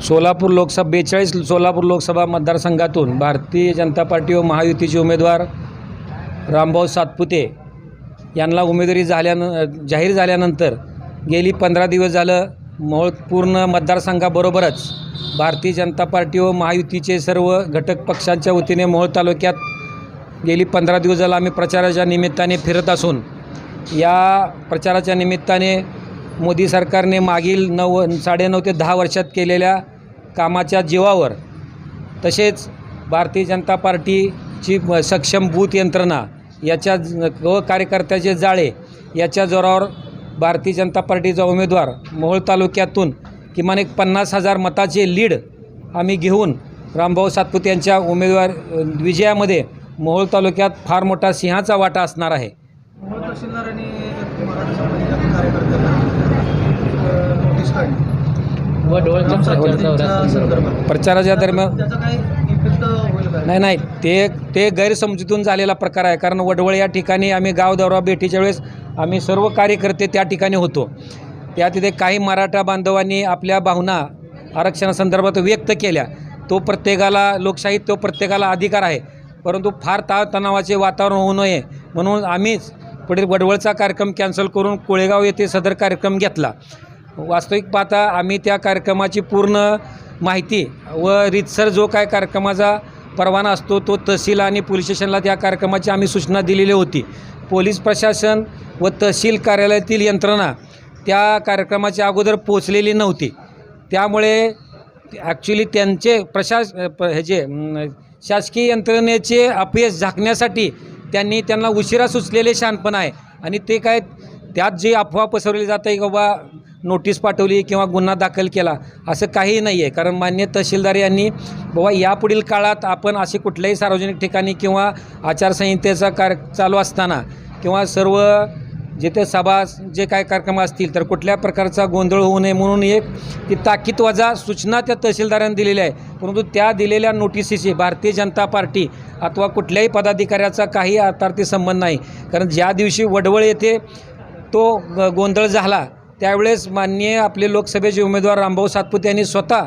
सोलापूर लोकसभा बेचाळीस सोलापूर लोकसभा मतदारसंघातून भारतीय जनता पार्टी व महायुतीचे उमेदवार रामभाऊ सातपुते यांना उमेदवारी झाल्यान जाहीर झाल्यानंतर गेली पंधरा दिवस झालं मोळ पूर्ण मतदारसंघाबरोबरच भारतीय जनता पार्टी व महायुतीचे सर्व घटक पक्षांच्या वतीने मोहोळ तालुक्यात गेली पंधरा दिवस झालं आम्ही प्रचाराच्या निमित्ताने फिरत असून. या प्रचाराच्या निमित्ताने मोदी सरकारने मागील नऊ साडेनऊ ते दहा वर्षात केलेल्या कामाच्या जीवावर तसेच भारतीय जनता पार्टीची सक्षम बूथ यंत्रणा याच्या व कार्यकर्त्याचे जाळे याच्या जोरावर भारतीय जनता पार्टीचा उमेदवार मोहोळ तालुक्यातून किमान एक पन्नास हजार मताचे लीड आम्ही घेऊन रामभाऊ सातपुत यांच्या उमेदवार विजयामध्ये मोहोळ तालुक्यात फार मोठा सिंहाचा वाटा असणार आहे. तहसीलदार आणि मराठा समाजाच्या कार्यकर्त्यांना नोटीस काढली. संदर्भात. प्रचाराच्या दरम्यान त्याचा काही इफेक्ट होईल का? नाही नाही. ते ते गैरसमजुतीतून झालेला प्रकार आहे. कारण वडवळ या ठिकाणी आम्ही गाव दौरा भेटीच्या वेळेस आम्ही सर्व कार्यकर्ते त्या ठिकाणी होतो. त्या तिथे काही मराठा बांधवांनी आपल्या भावना आरक्षणासंदर्भात व्यक्त केल्या. तो प्रत्येकाला लोकशाहीत तो प्रत्येकाला अधिकार आहे. परंतु फार ताण तणावाचे वातावरण होऊ नये. म्हणून आम्हीच पुढे वडवळचा कार्यक्रम कॅन्सल करून कोळेगाव येथे सदर कार्यक्रम घेतला. वास्तविक पाहता आम्ही त्या कार्यक्रमाची पूर्ण माहिती व रितसर जो काय कार्यक्रमाचा परवाना असतो तो तहसील आणि पोलीस स्टेशनला त्या कार्यक्रमाची आम्ही सूचना दिलेली होती. पोलीस प्रशासन व तहसील कार्यालयातील यंत्रणा त्या कार्यक्रमाच्या अगोदर पोचलेली नव्हती. त्यामुळे ॲक्च्युली त्यांचे प्रशास प- ह्याचे शासकीय यंत्रणेचे अपयश झाकण्यासाठी त्यांनी त्यांना उशिरा सुचलेले शहाणपण आहे. आणि ते काय त्यात जी अफवा पसरवली जाते की बाबा नोटीस पाठवली किंवा गुन्हा दाखल केला असं काहीही नाही आहे. कारण मान्य तहसीलदार यांनी बाबा यापुढील काळात आपण असे कुठल्याही सार्वजनिक ठिकाणी किंवा आचारसंहितेचा कार्य चालू असताना किंवा सर्व जिथे सभा जे काय कार्यक्रम असतील तर कुठल्या प्रकारचा गोंधळ होऊ नये म्हणून एक ती ताकीदवाजा सूचना त्या तहसीलदारांनी दिलेल्या आहे. परंतु त्या दिलेल्या नोटिसीशी भारतीय जनता पार्टी अथवा कुठल्याही पदाधिकाऱ्याचा काही अर्थार्थी संबंध नाही. कारण ज्या दिवशी वडवळ येथे तो ग- गोंधळ झाला. त्यावेळेस माननीय आपले लोकसभेचे उमेदवार रामभाऊ सातपुते यांनी स्वतः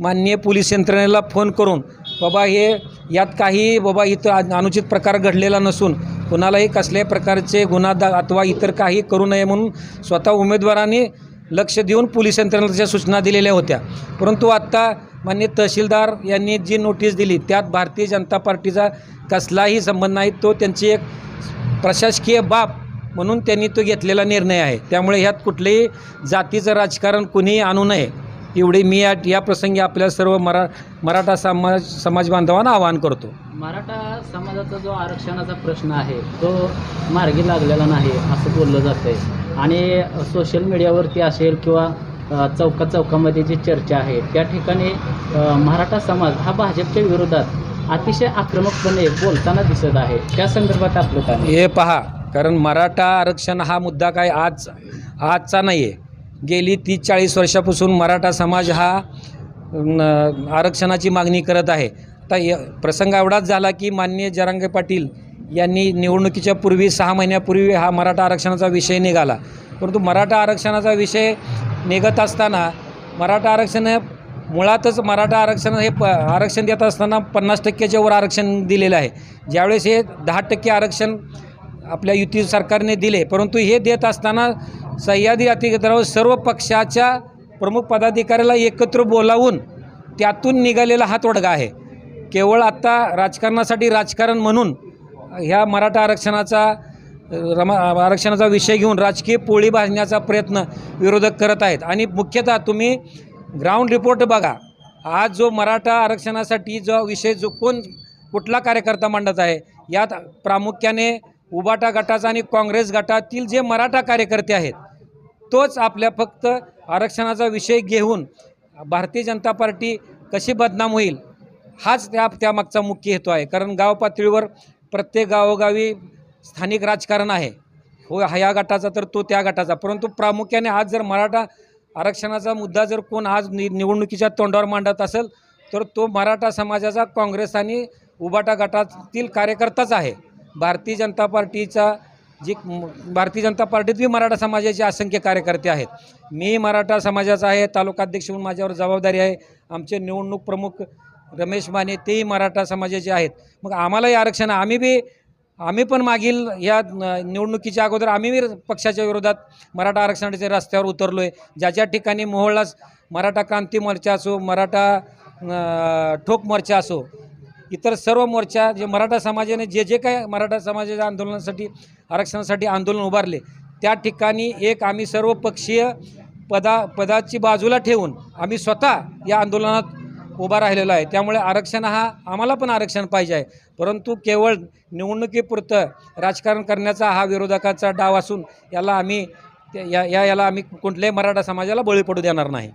माननीय पोलीस यंत्रणेला फोन करून बाबा हे यात काही बाबा इथं अनुचित प्रकार घडलेला नसून कुणालाही कसल्याही प्रकारचे गुन्हा दा अथवा इतर काही करू नये म्हणून स्वतः उमेदवारांनी लक्ष देऊन पोलीस यंत्रणाच्या सूचना दिलेल्या होत्या. परंतु आत्ता माननीय तहसीलदार यांनी जी नोटीस दिली त्यात भारतीय जनता पार्टीचा कसलाही संबंध नाही तो त्यांची एक प्रशासकीय बाब म्हणून त्यांनी तो घेतलेला निर्णय आहे. त्यामुळे ह्यात कुठलेही जातीचं राजकारण कुणीही आणू नये. एवढे मी या या प्रसंगी आपल्या सर्व मरा मराठा समाज समाज बांधवांना आवाहन करतो. मराठा समाजाचा जो आरक्षणाचा प्रश्न आहे तो मार्गी लागलेला नाही असं बोललं जातं आहे आणि सोशल मीडियावरती असेल किंवा चौका चौकामध्ये जी चर्चा आहे त्या ठिकाणी मराठा समाज हा भाजपच्या विरोधात अतिशय आक्रमकपणे बोलताना दिसत आहे. त्या संदर्भात आपलं काय? हे पहा कारण मराठा आरक्षण हा मुद्दा काय आज आजचा नाही आहे गेली तीस चाळीस वर्षापासून मराठा समाज हा न, आरक्षणाची मागणी करत आहे. आता य प्रसंग एवढाच झाला की माननीय जरांगे पाटील यांनी निवडणुकीच्या पूर्वी सहा महिन्यापूर्वी हा मराठा आरक्षणाचा विषय निघाला. परंतु मराठा आरक्षणाचा विषय निघत असताना मराठा आरक्षण हे मुळातच मराठा आरक्षण हे प आरक्षण देत असताना पन्नास टक्क्याच्या वर आरक्षण दिलेलं आहे. ज्यावेळेस हे दहा टक्के आरक्षण आपल्या युती सरकारने दिले परंतु हे देत असताना सह्याद्री अतिक्रमणावर सर्व पक्षाच्या प्रमुख पदाधिकाऱ्याला एकत्र बोलावून त्यातून निघालेला हा तोडगा आहे. केवळ आत्ता राजकारणासाठी राजकारण म्हणून ह्या मराठा आरक्षणाचा रमा आरक्षणाचा विषय घेऊन राजकीय पोळी भाजण्याचा प्रयत्न विरोधक करत आहेत. आणि मुख्यतः तुम्ही ग्राउंड रिपोर्ट बघा. आज जो मराठा आरक्षणासाठी जो विषय जो कोण कुठला कार्यकर्ता मांडत आहे यात प्रामुख्याने उबाटा गटाचा आणि काँग्रेस गटातील जे मराठा कार्यकर्ते आहेत तोच आपल्या फक्त आरक्षणाचा विषय घेऊन भारतीय जनता पार्टी कशी बदनाम होईल हाच त्या त्यामागचा मुख्य हेतू आहे. कारण गाव पातळीवर प्रत्येक गावोगावी स्थानिक राजकारण आहे. हो ह्या गटाचा तर तो त्या गटाचा. परंतु प्रामुख्याने आज जर मराठा आरक्षणाचा मुद्दा जर कोण आज नि निवडणुकीच्या तोंडावर मांडत असेल तर तो मराठा समाजाचा काँग्रेस आणि उबाटा गटातील कार्यकर्ताच आहे. भारतीय जनता पार्टीचा जी भारतीय जनता पार्टीत बी मराठा समाजाचे असंख्य कार्यकर्ते आहेत. मी मराठा समाजाचा आहे तालुकाध्यक्ष म्हणून माझ्यावर जबाबदारी आहे. आमचे निवडणूक प्रमुख रमेश माने तेही मराठा समाजाचे आहेत. मग आम्हालाही आरक्षण आम्ही बी आम्ही पण मागील या निवडणुकीच्या अगोदर आम्ही बी पक्षाच्या विरोधात मराठा आरक्षणाच्या रस्त्यावर उतरलो आहे ज्या ज्या ठिकाणी मोहोळलाच मराठा क्रांती मोर्चा असो मराठा ठोक मोर्चा असो इतर सर्व मोर्चा जे मराठा समाजाने जे जे काय मराठा समाजाच्या आंदोलनासाठी आरक्षणासाठी आंदोलन उभारले त्या ठिकाणी एक आम्ही सर्व पक्षीय पदा पदाची बाजूला ठेवून आम्ही स्वतः या आंदोलनात उभा राहिलेलो आहे. त्यामुळे आरक्षण हा आम्हाला पण आरक्षण पाहिजे आहे. परंतु केवळ निवडणुकीपुरतं राजकारण करण्याचा हा विरोधकाचा डाव असून याला आम्ही या या- याला आम्ही कुठल्याही मराठा समाजाला बळी पडू देणार नाही.